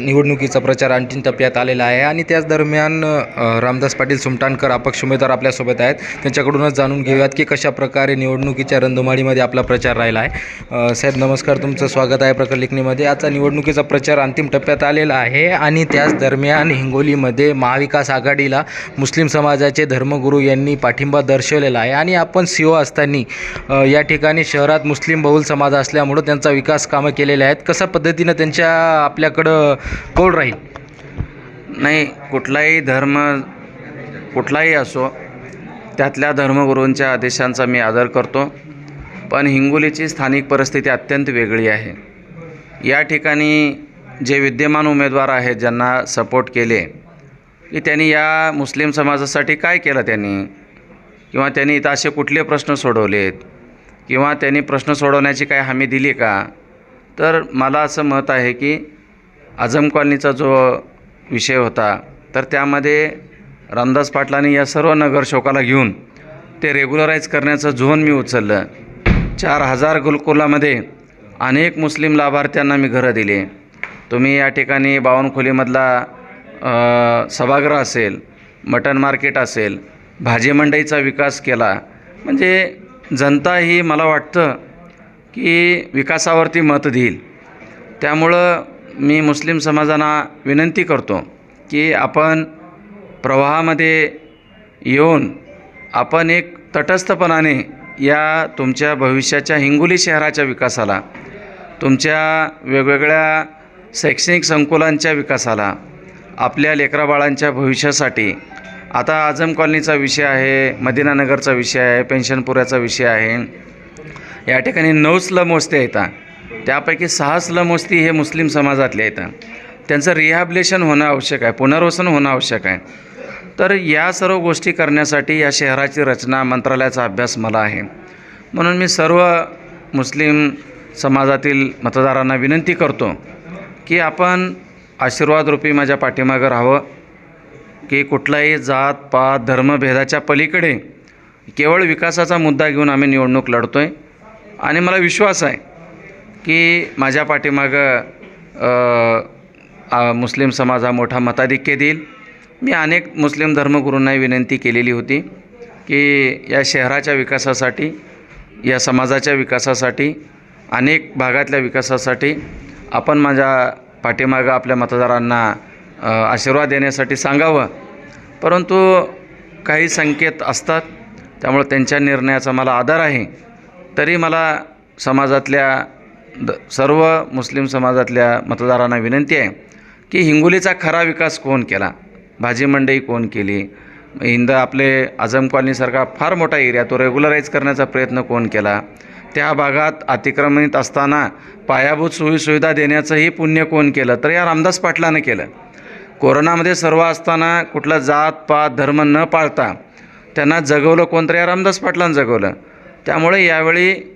निवडणुकीचा प्रचार अंतिम टप्प्यात आलेला आहे आणि त्याच दरम्यान रामदास पाटील सुमटाणकर अपक्ष उमेदवार आपल्यासोबत आहेत. त्यांच्याकडूनच जाणून घेऊयात की कशा प्रकारे निवडणुकीच्या रंधुमाळीमध्ये आपला प्रचार राहिला आहे. साहेब नमस्कार. तुमचं स्वागत आहे प्रखर लेखणीमध्ये आजचा निवडणुकीचा प्रचार अंतिम टप्प्यात आलेला आहे आणि त्याच दरम्यान हिंगोलीमध्ये महाविकास आघाडीला मुस्लिम समाजाचे धर्मगुरू यांनी पाठिंबा दर्शवलेला आहे आणि आपण सीओ असताना या ठिकाणी शहरात मुस्लिम बहुल समाज असल्यामुळं त्यांचा विकास कामं केलेले आहेत. कशा पद्धतीनं त्यांच्या आपल्याकडं कौल राहील? नाही कुठलाही धर्म कुठलाही असो त्यातल्या धर्मगुरूंच्या आदेशांचा मी आदर करतो. पण हिंगोलीची स्थानिक परिस्थिती अत्यंत वेगळी आहे. या ठिकाणी जे विद्यमान उमेदवार आहेत ज्यांना सपोर्ट केले की त्यांनी या मुस्लिम समाजासाठी काय केलं त्यांनी? किंवा त्यांनी इथं असे कुठले प्रश्न सोडवलेत? किंवा त्यांनी प्रश्न सोडवण्याची काय हमी दिली का? तर मला असं मत आहे की आझम कॉलनीचा जो विषय होता तर त्यामध्ये रामदास पाटलांनी या सर्व नगरशोकाला घेऊन ते रेग्युलराईज करण्याचं झोन मी उचललं. चार हजार गुलकुलामध्ये अनेक मुस्लिम लाभार्थ्यांना मी घरं दिली. तुम्ही या ठिकाणी बावनखोलीमधला सभागृह असेल मटन मार्केट असेल भाजी मंडईचा विकास केला. म्हणजे जनता ही मला वाटतं की विकासावरती मत देईल. त्यामुळं मी मुस्लिम समाजांना विनंती करतो की आपण प्रवाहामध्ये येऊन आपण एक तटस्थपणाने या तुमच्या भविष्याच्या हिंगोली शहराच्या विकासाला तुमच्या वेगवेगळ्या शैक्षणिक संकुलांच्या विकासाला आपल्या लेकराबाळांच्या भविष्यासाठी. आता आझम कॉलनीचा विषय आहे मदिनानगरचा विषय आहे पेन्शनपुऱ्याचा विषय आहे. या ठिकाणी नऊ स्लम वस्त्या येतात त्यापैकी सहा स्लम वस्ती हे मुस्लिम समाजातले आहेत. त्यांचं रिहॅबिलेशन होणं आवश्यक आहे पुनर्वसन होणं आवश्यक आहे. तर या सर्व गोष्टी करण्यासाठी या शहराची रचना मंत्रालयाचा अभ्यास मला आहे. म्हणून मी सर्व मुस्लिम समाजातील मतदारांना विनंती करतो की आपण आशीर्वादरूपी माझ्या पाठीमागं राहावं की कुठलाही जात पात धर्मभेदाच्या पलीकडे केवळ विकासाचा मुद्दा घेऊन आम्ही निवडणूक लढतो आहे आणि मला विश्वास आहे की माझ्या पाठीमागं मुस्लिम समाज हा मोठा मताधिक्य देईल. मी अनेक मुस्लिम धर्मगुरूंनाही विनंती केलेली होती की या शहराच्या विकासासाठी या समाजाच्या विकासासाठी अनेक भागातल्या विकासासाठी आपण माझ्या पाठीमागं आपल्या मतदारांना आशीर्वाद देण्यासाठी सांगावं. परंतु काही संकेत असतात त्यामुळे त्यांच्या निर्णयाचा मला आदर आहे. तरी मला समाजातल्या द सर्व मुस्लिम समाजातल्या मतदारांना विनंती आहे की हिंगोलीचा खरा विकास कोण केला? भाजी मंडई कोण केली? हिंद आपले आझम कॉलनीसारखा फार मोठा एरिया तो रेग्युलराईज करण्याचा प्रयत्न कोण केला? त्या भागात अतिक्रमित असताना पायाभूत सोयीसुविधा देण्याचंही पुण्य कोण केलं? तर या रामदास पाटलानं केलं. कोरोनामध्ये सर्व असताना कुठला जात पात धर्म न पाळता त्यांना जगवलं कोणतरी? या रामदास पाटलानं जगवलं. त्यामुळे यावेळी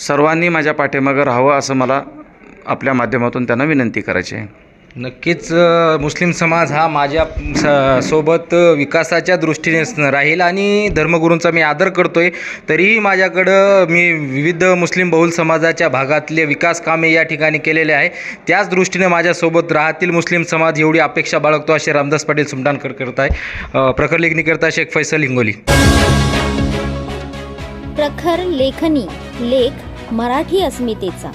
सर्वांनी माझ्या पाठीमागं राहावं असं मला आपल्या माध्यमातून त्यांना विनंती करायची आहे. नक्कीच मुस्लिम समाज हा माझ्या स- सोबत विकासाच्या दृष्टीने राहील आणि धर्मगुरूंचा मी आदर करतोय. तरीही माझ्याकडं मी विविध मुस्लिम बहुल समाजाच्या भागातले विकास कामे या ठिकाणी केलेले आहे. त्याच दृष्टीने माझ्यासोबत राहतील मुस्लिम समाज एवढी अपेक्षा बाळगतो असे रामदास पाटील सुमटाणकर करत आहे. प्रखर लेखणी करता शेख फैसल हिंगोली. प्रखर लेखनी लेख मराठी अस्मितेचा.